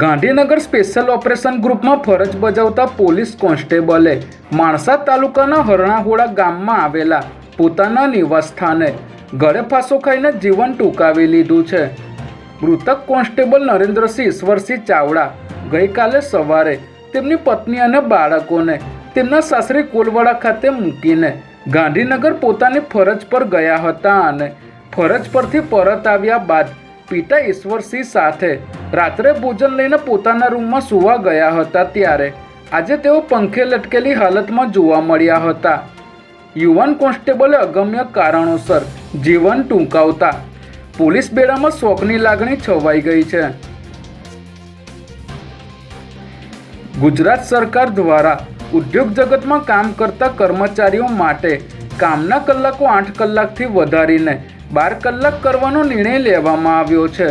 Gandhinagar special operation ગ્રુપમાં ફરજ બજાવતા પોલીસ કોન્સ્ટેબલે માણસા તાલુકાના હરણાહોળા ગામમાં આવેલા પોતાના નિવાસસ્થાને ગળે ફાંસો ખાઈને જીવન ટૂંકાવી લીધું છે. મૃતક કોન્સ્ટેબલ નરેન્દ્રસિંહ ઈશ્વરસિંહ ચાવડા ગઈકાલે સવારે તેમની પત્ની અને બાળકોને તેમના સાસરી કોલવાડા ખાતે મૂકીને ગાંધીનગર પોતાની ફરજ પર ગયા હતા અને ફરજ પરથી પરત આવ્યા બાદ પિતા ઈશ્વરસિંહ સાથે રાત્રે ભોજન લઈને પોતાના રૂમમાં સૂવા ગયા હતા ત્યારે. આજે તેઓ પંખે લટકેલી હાલતમાં જોવા મળ્યા હતા. યુવાન કોન્સ્ટેબલે અગમ્ય કારણોસર જીવન ટૂંકાવતા પોલીસ બેડામાં શોકની લાગણી છવાઈ ગઈ છે. ગુજરાત સરકાર દ્વારા ઉદ્યોગ જગતમાં કામ કરતા કર્મચારીઓ માટે કામના કલાકો આઠ કલાકથી વધારીને બાર કલાક કરવાનો નિર્ણય લેવામાં આવ્યો છે.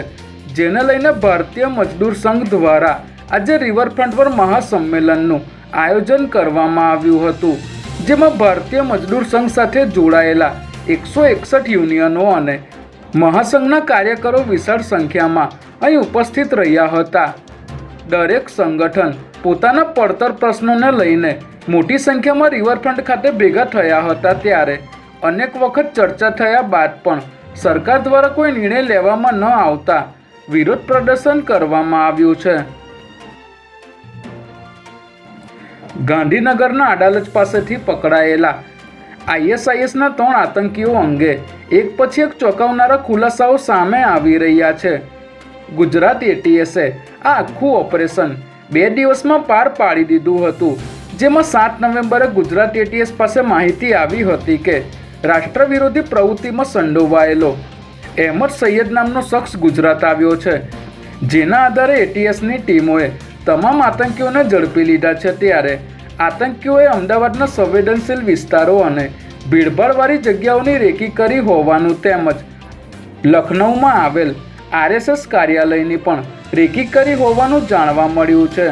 જેને લઈને ભારતીય મજદૂર સંઘ દ્વારા આજે રિવરફ્રન્ટ પર મહાસંમેલનનું આયોજન કરવામાં આવ્યું હતું, જેમાં ભારતીય મજદૂર સંઘ સાથે જોડાયેલા એકસો એકસઠ યુનિયનો અને મહાસંઘના કાર્યકરો વિશાળ સંખ્યામાં અહીં ઉપસ્થિત રહ્યા હતા. દરેક સંગઠન પોતાના પડતર પ્રશ્નોને લઈને મોટી સંખ્યામાં રિવરફ્રન્ટ ખાતે ભેગા થયા હતા ત્યારે અનેક વખત ચર્ચા થયા બાદ પણ સરકાર દ્વારા કોઈ નિર્ણય લેવામાં ન આવતા વિરોધ પ્રદર્શન કરવામાં આવ્યું છે. ગાંધીનગરના અડાલજ પાસેથી પકડાયેલા આઈએસઆઈએસના ત્રણ આતંકીઓ અંગે એક પછી એક ચોંકાવનારા ખુલાસાઓ સામે આવી રહ્યા છે. ગુજરાત એટીએસે આ આખું ઓપરેશન બે દિવસમાં પાર પાડી દીધું હતું, જેમાં સાત નવેમ્બરે ગુજરાત એટીએસ પાસે માહિતી આવી હતી કે રાષ્ટ્ર વિરોધી પ્રવૃત્તિમાં સંડોવાયેલો અહેમદ સૈયદ નામનો શખ્સ ગુજરાત આવ્યો છે. જેના આધારે એટીએસની ટીમોએ તમામ આતંકીઓને ઝડપી લીધા છે ત્યારે આતંકીઓએ અમદાવાદના સંવેદનશીલ વિસ્તારો અને ભીડભાડવાળી જગ્યાઓની રેકી કરી હોવાનું તેમજ લખનૌમાં આવેલ આરએસએસ કાર્યાલયની પણ રેકી કરી હોવાનું જાણવા મળ્યું છે.